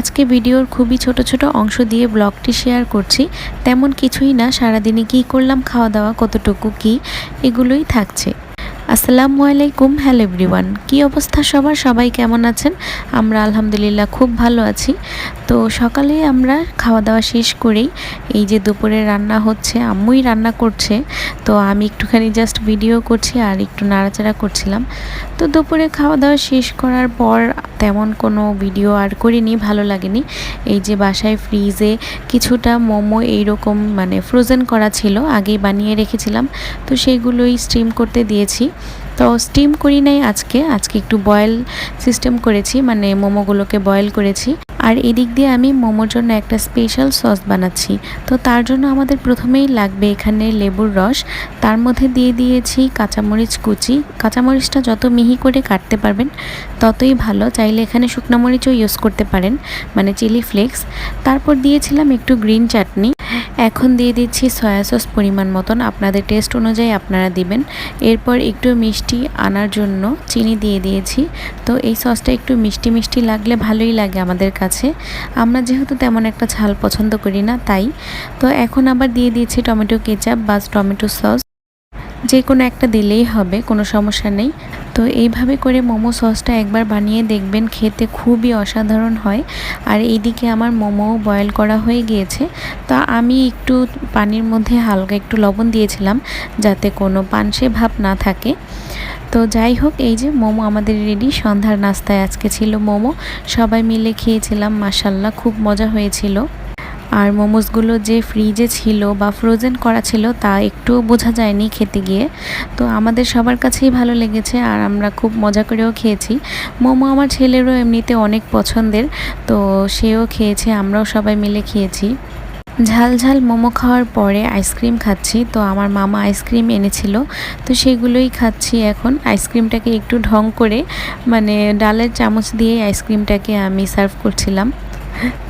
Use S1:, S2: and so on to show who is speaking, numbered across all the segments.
S1: আজকে ভিডিওর খুবই ছোট ছোট অংশ দিয়ে ব্লগটি শেয়ার করছি। তেমন কিছুই না, সারাদিনে কী করলাম খাওয়া দাওয়া কতটুকু, কি, এগুলোই থাকছে। আসসালামু আলাইকুম, হ্যালো এভরিওয়ান। কি অবস্থা সবার? সবাই কেমন আছেন? আমরা আলহামদুলিল্লাহ খুব ভালো আছি। তো সকালে আমরা খাওয়া দাওয়া শেষ করেই এই যে দুপুরে রান্না হচ্ছে, আম্মুই রান্না করছে, তো আমি একটুখানি জাস্ট ভিডিও করছি আর একটু নাড়াচাড়া করছিলাম। তো দুপুরে খাওয়া দাওয়া শেষ করার পর তেমন কোনো ভিডিও আর করিনি, ভালো লাগেনি। এই যে বাসায় ফ্রিজে কিছুটা মোমো এইরকম মানে ফ্রোজেন করা ছিল, আগেই বানিয়ে রেখেছিলাম। তো সেইগুলোই স্টিম করতে দিয়েছি। তো স্টিম করি নাই আজকে। আজকে একটু বয়েল সিস্টেম করেছি মানে মোমোগুলোকে বয়েল করেছি। আর এদিক দিয়ে আমি মোমোর জন্য একটা স্পেশাল সস বানাচ্ছি। তো তার জন্য আমাদের প্রথমেই লাগবে এখানে লেবুর রস। তার মধ্যে দিয়ে দিয়েছি কাঁচামরিচ কুচি। কাঁচামরিচটা যত মিহি করে কাটতে পারবেন, ততই ভালো। চাইলে এখানে শুকনো মরিচও ইউজ করতে পারেন মানে চিলি ফ্লেক্স তারপর দিয়েছিলাম একটু গ্রিন চাটনি এখন দিয়ে দিচ্ছি সয়া সস পরিমাণ মতন। আপনাদের টেস্ট অনুযায়ী আপনারা দিবেন। এরপর একটু মিষ্টি আনার জন্য চিনি দিয়ে দিয়েছি। তো এই সসটা একটু মিষ্টি মিষ্টি লাগলে ভালোই লাগে আমাদের কাছে। আমরা যেহেতু তেমন একটা ঝাল পছন্দ করি না, তাই। তো এখন আবার দিয়ে দিয়েছি টমেটো কেচাপ বা টমেটো সস যে কোনো একটা দিলেই হবে, কোনো সমস্যা নেই। তো এইভাবে করে মোমো সসটা একবার বানিয়ে দেখবেন, খেতে খুবই অসাধারণ হয়। আর এইদিকে আমার মোমো বয়েল করা হয়ে গিয়েছে। তা আমি একটু পানির মধ্যে হালকা একটু লবণ দিয়েছিলাম, যাতে কোনো পানসে ভাব না থাকে। তো যাই হোক, এই যে মোমো আমাদের রেডি সন্ধ্যার নাস্তায় আজকে ছিল মোমো। সবাই মিলে খেয়েছিলাম মাসাল্লাহ খুব মজা হয়েছিল। আর মোমোসগুলো যে ফ্রিজে ছিল বা ফ্রোজেন করা ছিল তা একটুও বোঝা যায়নি খেতে গিয়ে। তো আমাদের সবার কাছেই ভালো লেগেছে আর আমরা খুব মজা করেও খেয়েছি। মোমো আমার ছেলেরও এমনিতে অনেক পছন্দের, তো সেও খেয়েছে, আমরাও সবাই মিলে খেয়েছি। ঝাল ঝাল মোমো খাওয়ার পরে আইসক্রিম খাচ্ছি, তো আমার মামা আইসক্রিম এনেছিল, তো সেগুলোই খাচ্ছি এখন। আইসক্রিমটাকে একটু ঢং করে মানে ডালের চামচ দিয়ে আইসক্রিমটাকে আমি সার্ভ করছিলাম।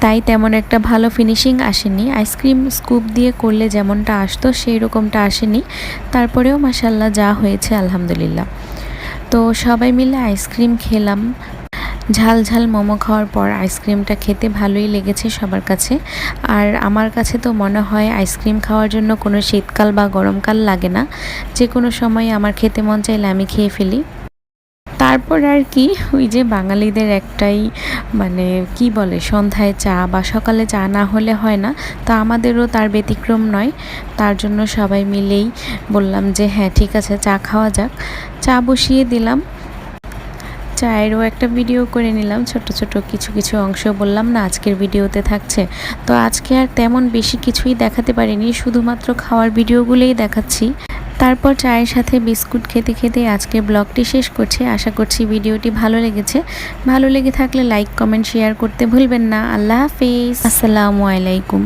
S1: তাই তেমন একটা ভালো ফিনিশিং আসেনি। আইসক্রিম স্কুপ দিয়ে করলে যেমনটা আসতো সেই রকমটা আসেনি। তারপরেও মাসাল্লাহ যা হয়েছে, আলহামদুলিল্লাহ। তো সবাই মিলে আইসক্রিম খেলাম। ঝাল ঝাল মোমো খাওয়ার পর আইসক্রিমটা খেতে ভালোই লেগেছে সবার কাছে। আর আমার কাছে তো মনে হয় আইসক্রিম খাওয়ার জন্য কোনো শীতকাল বা গরমকাল লাগে না। যে কোনো সময় আমার খেতে মন চাইলে আমি খেয়ে ফেলি। তারপর আর কি, ওই যে বাঙালিদের একটাই মানে কি বলে, সন্ধ্যায় চা বা সকালে চা না হলে হয় না। তো আমাদেরও তার ব্যতিক্রম নয়। তার জন্য সবাই মিলেই বললাম যে হ্যাঁ ঠিক আছে, চা খাওয়া যাক। চা বসিয়ে দিলাম। চায়েরও একটা ভিডিও করে নিলাম, ছোট ছোট কিছু কিছু অংশ বললাম, না, আজকের ভিডিওতে থাকছে। তো আজকে আর তেমন বেশি কিছুই দেখাতে পারিনি, শুধুমাত্র খাওয়ার ভিডিওগুলোই দেখাচ্ছি। তারপর চায়ের সাথে বিস্কুট খেতে খেতে আজকে ব্লগটি শেষ করছি। আশা করছি ভিডিওটি ভালো লেগেছে। ভালো লেগে থাকলে লাইক, কমেন্ট, শেয়ার করতে ভুলবেন না। আল্লাহ হাফিজ। আসসালামু আলাইকুম।